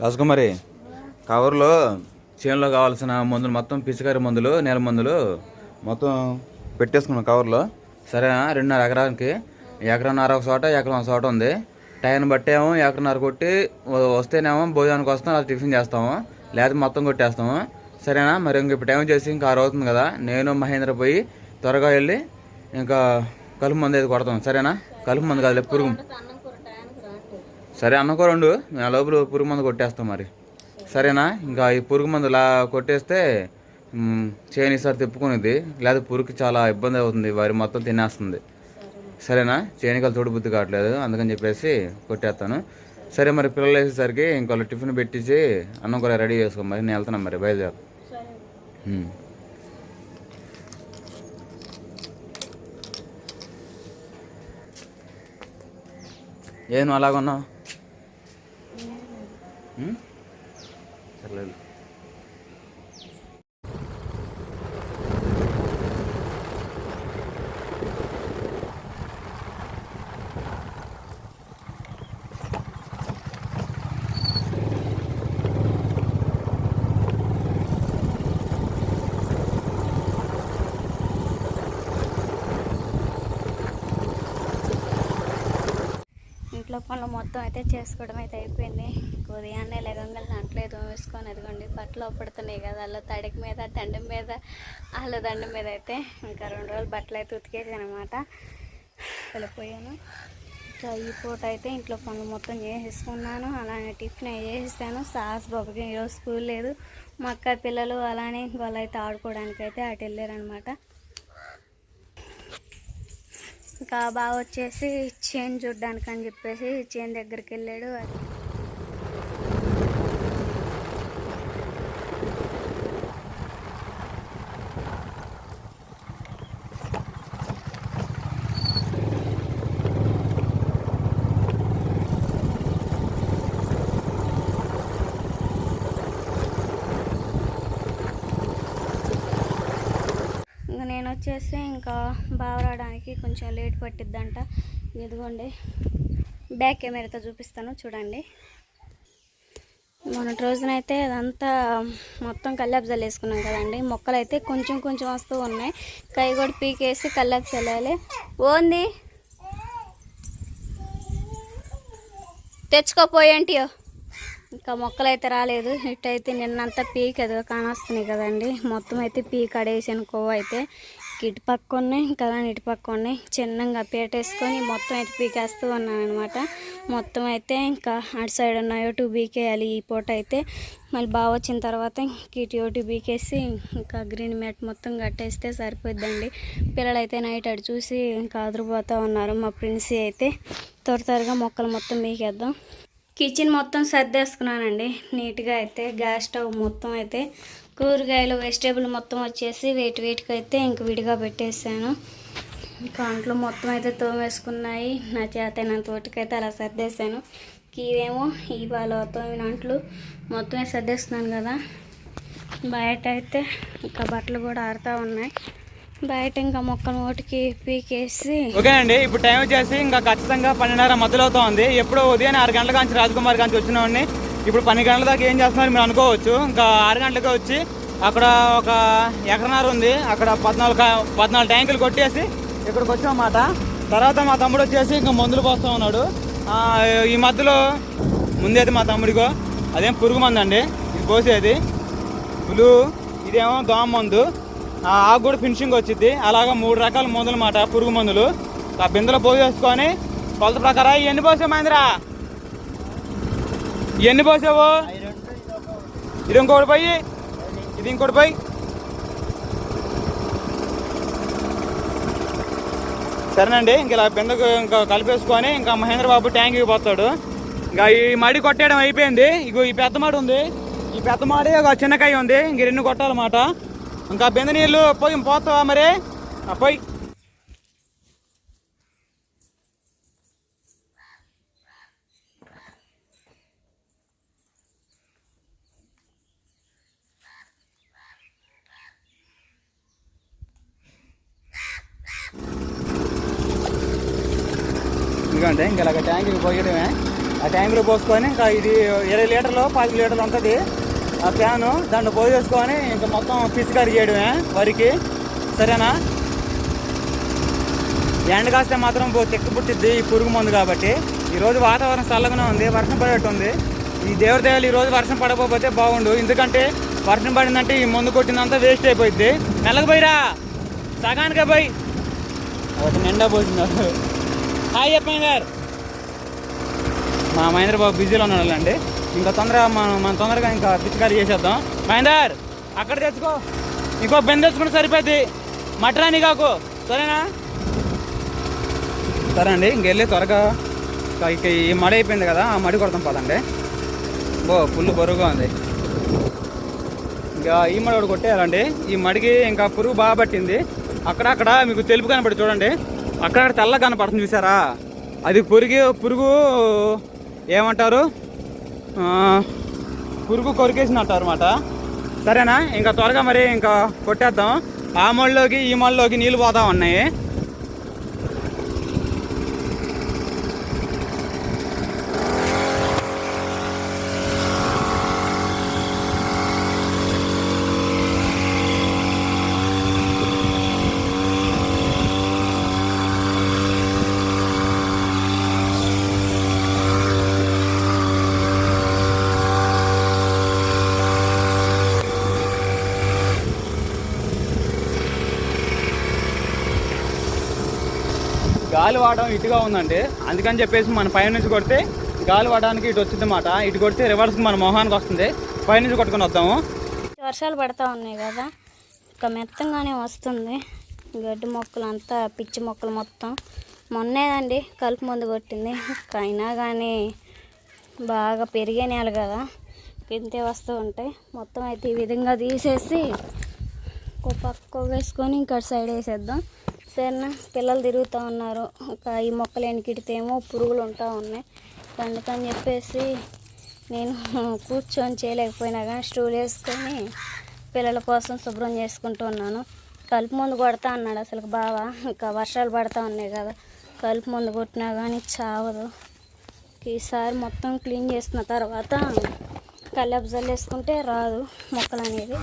రాజకుమారి కవర్లో చేనులో కావాల్సిన మందులు మొత్తం పిచికారి మందులు నేల మందులు మొత్తం పెట్టేసుకున్నాం కవర్లో. సరేనా? రెండున్నర ఎకరానికి. ఎకరన్నర ఒక చోట ఎకరం ఒక చోట ఉంది. టైం బట్టేమో ఎకరన్నర కొట్టి వస్తేనేమో భోజనానికి వస్తాం అది టిఫిన్ చేస్తాము లేదా మొత్తం కొట్టేస్తాము. సరేనా? మరి ఇంక ఇప్పుడు టైం చేసి ఇంకా ఆరు అవుతుంది కదా. నేను మహేంద్ర పోయి త్వరగా వెళ్ళి ఇంకా కలుపు మందు అయితే కొడతాం. సరేనా? కలుపు మందు కాదు పురుగు. సరే అన్నకో మేము ఆ లోపల పురుగు మందు కొట్టేస్తాం మరి. సరేనా? ఇంకా ఈ పురుగు మందు ఇలా కొట్టేస్తే చేయని చేను ఈసారి తిప్పుకునేది. లేదా పురుగుకి చాలా ఇబ్బంది అవుతుంది. వరి మొత్తం తినేస్తుంది. సరేనా? చేనికలు తోడు బుద్ధి కావట్లేదు. అందుకని చెప్పేసి కొట్టేస్తాను. సరే మరి పిల్లలు వేసేసరికి ఇంకోళ్ళు టిఫిన్ పెట్టించి అన్నం కూడా రెడీ చేసుకో మరి. నేను వెళ్తున్నాను మరి. బయలుదేరు. ఏ నువ్వు అలాగున్నావు? సర్లేదు ఇంట్లో పనులు మొత్తం అయితే చేసుకోవడం అయితే అయిపోయింది. ఉదయాన్నే లెగంగా దాంట్లో ఏదో వేసుకొని అదిగోండి బట్టలు పడుతున్నాయి కదా అలా తడికి మీద దండం మీద వాళ్ళ దండం మీద అయితే ఇంకా రెండు రోజులు బట్టలు అయితే ఉతికేసాను అనమాట వెళ్ళిపోయాను. ఇంకా ఈ పూట అయితే ఇంట్లో పనులు మొత్తం చేసేసుకున్నాను. అలానే టిఫిన్ అయి చేసేసాను. సాస్ బాబుకి ఈరోజు స్కూల్ లేదు. మా అక్క పిల్లలు అలానే వాళ్ళు అయితే ఆడుకోవడానికి అయితే అటు వెళ్ళారనమాట ఇంకా బాగా వచ్చేసి చేను చూడ్డానికి అని చెప్పేసి చేన్ దగ్గరికి వెళ్ళాడు నేను వచ్చేసి ఇంకా బాగా రావడానికి కొంచెం లేట్ పట్టిద్దంట. ఇదిగోండి బ్యాక్ కెమెరాతో చూపిస్తాను చూడండి. మొన్నటి రోజునైతే అదంతా మొత్తం కల్లాపు చల్లేసుకున్నాం కదండి. మొక్కలు అయితే కొంచెం కొంచెం వస్తూ ఉన్నాయి. కై కూడా పీకేసి కల్లాపు చల్లాలి ఓంది తెచ్చుకోపోయేంటియో ఇంకా మొక్కలు అయితే రాలేదు. ఇటైతే నిన్నంతా పీక్ ఎదుగు కానొస్తున్నాయి కదండి. మొత్తం అయితే పీక్ అడేసాను కొవ్వు అయితే. ఇటు పక్క ఉన్నాయి ఇంకా ఇటు పక్క ఉన్నాయి. చిన్నగా పీటేసుకొని మొత్తం అయితే పీకేస్తూ ఉన్నాను అనమాట మొత్తం అయితే ఇంకా అటు సైడ్ ఉన్నాయో టూ బీకేయాలి ఈ పూట అయితే. మళ్ళీ బాగా వచ్చిన తర్వాత ఇటు ఒకటి బీకేసి ఇంకా గ్రీన్ మ్యాట్ మొత్తం కట్టేస్తే సరిపోద్దండి. పిల్లలు అయితే నైట్ అటు చూసి ఇంకా అదిరిపోతూ ఉన్నారు. మా ప్రిన్సీ అయితే త్వర త్వరగా మొక్కలు మొత్తం బీకేద్దాం కిచెన్ మొత్తం సర్దేసుకున్నానండి. నీట్గా అయితే గ్యాస్ స్టవ్ మొత్తం అయితే కూరగాయలు వెజిటేబుల్ మొత్తం వచ్చేసి వేటి వేటికి అయితే ఇంక విడిగా పెట్టేసాను. ఇంకా అంట్లు మొత్తం అయితే తోమేసుకున్నాయి. నా చేతైనంత తోటికైతే అలా సర్దేశాను. ఇవేమో ఇవాళ తోమిన అంట్లు మొత్తమే సర్దేస్తున్నాను కదా. బయట అయితే ఇంకా బట్టలు కూడా ఆరుతూ ఉన్నాయి. బయట ఇంకా మొక్కలు ఓటికి పీకేసి ఓకేనండి ఇప్పుడు టైం వచ్చేసి ఇంకా ఖచ్చితంగా పన్నెండున్నర మధ్యలో అవుతుంది ఉంది ఎప్పుడో ఉదయం ఆరు గంటల కాంచి రాజకుమార్ కాంచి వచ్చినవాడిని. ఇప్పుడు పన్నెండు గంటల దాకా ఏం చేస్తున్నారు మీరు అనుకోవచ్చు. ఇంకా ఆరు గంటలకే వచ్చి అక్కడ ఒక ఎకరన్నర ఉంది. అక్కడ పద్నాలుగు పద్నాలుగు ట్యాంకులు కొట్టేసి ఇక్కడికి వచ్చామన్నమాట. తర్వాత మా తమ్ముడు వచ్చేసి ఇంకా మందులు పోస్తూ ఉన్నాడు. ఆ, ఈ మధ్యలో ముందేది మా తమ్ముడికో అదేం పురుగు మందు అండి ఇది పోసేది. ఇదేమో దోమ మందు. ఆకు కూడా ఫినిషింగ్ వచ్చింది అలాగ మూడు రకాల మందులు అన్నమాట పురుగు మందులు. ఆ బిందెలో పోసేసుకొని కొలత ప్రకారం ఎన్ని పోసావు మహేంద్ర? ఎన్ని పోసావు? ఇది ఇంకోటి పోయి ఇది ఇంకోటి పోయి. సరేనండి ఇంక ఇలా బిందకు ఇంకా కలిపేసుకొని ఇంకా మహేంద్ర బాబు ట్యాంక్కి పోతాడు. ఇంకా ఈ మడి కొట్టేయడం అయిపోయింది. ఇగో ఈ పెద్ద మడి ఉంది. ఈ పెద్ద మాడి ఒక చిన్నకాయ ఉంది. ఇంక రెండు కొట్టాలన్నమాట. ఇంకా బిందె నీళ్ళు పోయి పోతావా మరి? ఆ, పోయి. ఎందుకంటే ఇంకా ఇలాగ ట్యాంక్కి పోయడమే. ఆ ట్యాంక్లో పోసుకొని ఇంకా ఇది ఇరవై లీటర్లు పది లీటర్లు ఉంటుంది. ఆ ఫ్యాను దాంట్లో పోసేసుకొని ఇంకా మొత్తం పిసికారి చేయడమే వరికి. సరేనా? ఎండ కాస్తే మాత్రం పో పుట్టిద్ది ఈ పురుగు మందు కాబట్టి. ఈరోజు వాతావరణం చల్లగానే ఉంది వర్షం పడేట్టు ఉంది ఈ దేవుడి దయాలు ఈరోజు వర్షం పడకపోతే బాగుండు. ఎందుకంటే వర్షం పడిందంటే ఈ మందు కొట్టిందంతా వేస్ట్ అయిపోయింది మెల్లగా పోయిరా. సగానికే పోయి. ఒకటి నిండా పోతున్నారు. హాయ్ చెప్పండి గారు. మా మహేంద్ర బాబు బిజీలో ఉన్నాడండి. ఇంకా తొందరగా మనం మనం తొందరగా ఇంకా పిచ్చికారి చేసేద్దాం. మహేందర్ అక్కడ తెచ్చుకో. ఇంకో బెండ్ తెచ్చుకుంటే సరిపోద్ది. మటరాని కాకు. సరేనా? సరే అండి ఇంకెళ్ళి త్వరగా ఇక- ఈ మడి అయిపోయింది కదా ఆ మడి కొడతాం పదండి. ఓ పుల్లు బరువుగా ఉంది. ఇంకా ఈ మడి ఒకటి కొట్టేయాలండి. ఈ మడికి ఇంకా పురుగు బాగా పట్టింది. అక్కడక్కడ మీకు తెలుపు కనపడి చూడండి. అక్కడక్కడ తెల్ల కనపడుతుంది చూసారా? అది పురుగు పురుగు ఏమంటారు? పురుగు కొరికేసినట్టు అనమాట సరేనా? ఇంకా త్వరగా మరి ఇంకా కొట్టేద్దాం. ఆ మళ్ళలోకి ఈ మళ్ళలోకి నీళ్ళు పోతా ఉన్నాయి. గాలి వాడడం ఇటుగా ఉందండి. అందుకని చెప్పేసి మన పైన నుంచి కొడితే గాలి వాడడానికి ఇటు వచ్చింది అన్నమాట ఇటు కొడితే రివర్స్ మన మొహానికి వస్తుంది. పైనుంచి కొట్టుకొని వద్దాము. వర్షాలు పడతా ఉన్నాయి కదా. ఇంకా మెత్తంగానే వస్తుంది. గడ్డి మొక్కలు అంతా పిచ్చి మొక్కలు మొత్తం. మొన్నేదండి కలుపు మందు కొట్టింది. అయినా కానీ బాగా పెరిగే నేల కదా. పెంతే వస్తూ ఉంటాయి మొత్తం అయితే ఈ విధంగా తీసేసి ఒక పక్క వేసుకొని ఇంకా సైడ్ వేసేద్దాం. సరేనా? పిల్లలు తిరుగుతూ ఉన్నారు. ఇంకా ఈ మొక్కలు ఎనికిడితేమో పురుగులు ఉంటా ఉన్నాయి. అందుకని చెప్పేసి నేను కూర్చొని చేయలేకపోయినా కానీ స్టూల్ వేసుకొని పిల్లల కోసం శుభ్రం చేసుకుంటూ ఉన్నాను. కలుపు మందు కొడతా అన్నాడు అసలు బాగా ఇంకా వర్షాలు పడతా ఉన్నాయి కదా. కలుపు మందు కొట్టినా కానీ చావదు. ఈసారి మొత్తం క్లీన్ చేసిన తర్వాత కల్లాపు జల్లు వేసుకుంటే రాదు మొక్కలు అనేది